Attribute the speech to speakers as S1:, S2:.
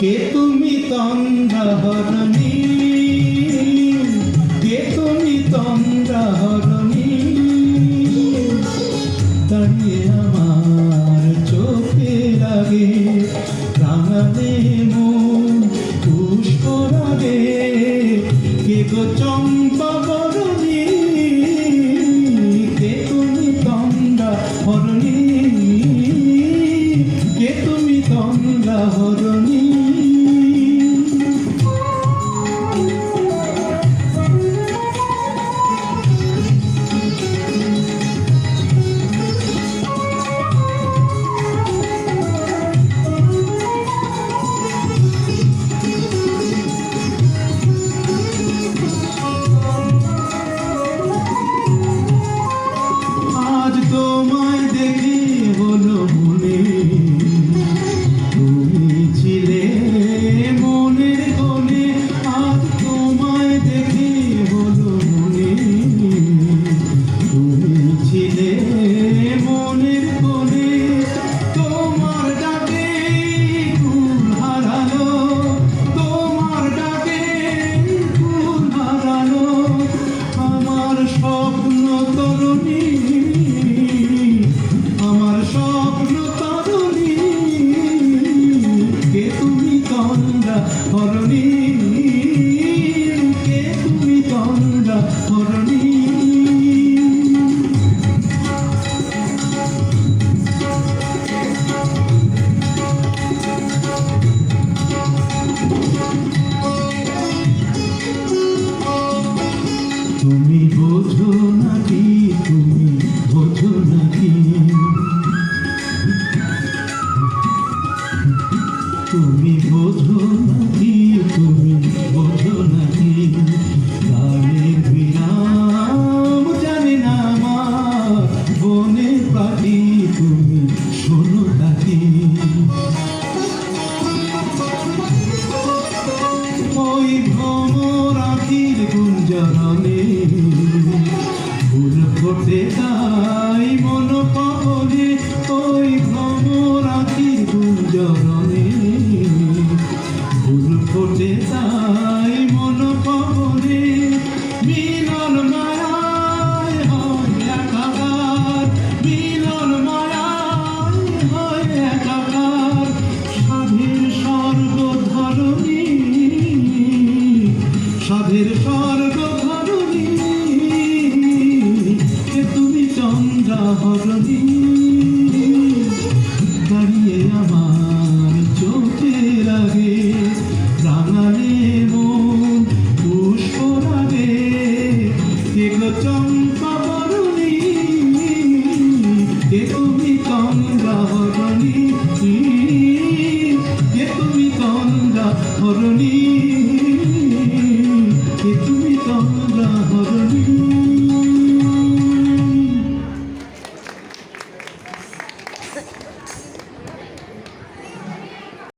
S1: কে তুমি তন্দ্রাহরণী? কে তুমি তন্দ্রাহরণী? দাঁড়িয়ে আমার চোখে লাগে রাঙালে মন, পুষ্প লাগে কে গো চম্পা কে তুমি কে তুমি তুমি তন্দ্রা হরণী তুমি বোঝো নাকি? তুমি বোঝো তুমি বোঝো নাকি ফুল ফোটে Kuruni